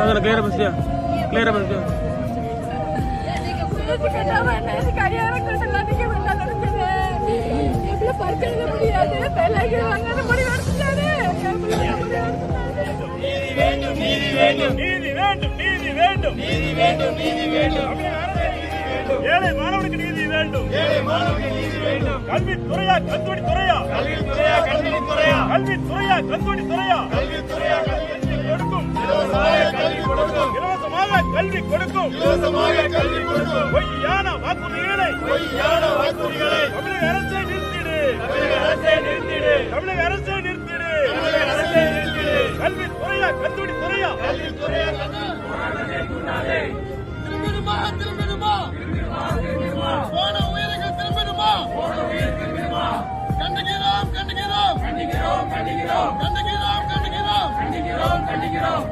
Agar clear bus dia, clear bus dia. பறிக்கிறது முடியாது வேண்டும். நீதி வேண்டும். நீதி வேண்டும் நீதி வேண்டும். ஏழை மாணவனுக்கு நீதி வேண்டும். ஏழை மாணவனுக்கு நீதி வேண்டும். கல்வி துறையா கந்தூரி துறையா? கல்வி துறையா கல்வி துறையா? கல்வி துறையா கந்தூரி துறையா கல்வி துறையா? கல்வி கொடுக்கும். இலவசமாக கல்வி கொடுக்கும். இலவசமாக கல்வி கொடுக்கும். இலவசமாக கல்வி கொடுக்கும். பொய்யான வாக்குறுதிகளை. பொய்யான வாக்குறுதிகளை. தமிழக அரசை நிறுத்திடு. தமிழக அரசை நிறுத்திடு. தமிழக அரசை நிறுத்திடு. திரும்பிடுமா திரும்பிடுமா போன உயிர்கள் திரும்பிடுமா கண்டிக்கிறோம் கண்டிக்கிறோம் கண்டிக்கிறோம். கண்டிக்கிறோம் கண்டிக்கிறோம். கண்டிக்கிறோம் கண்டிக்கிறோம்.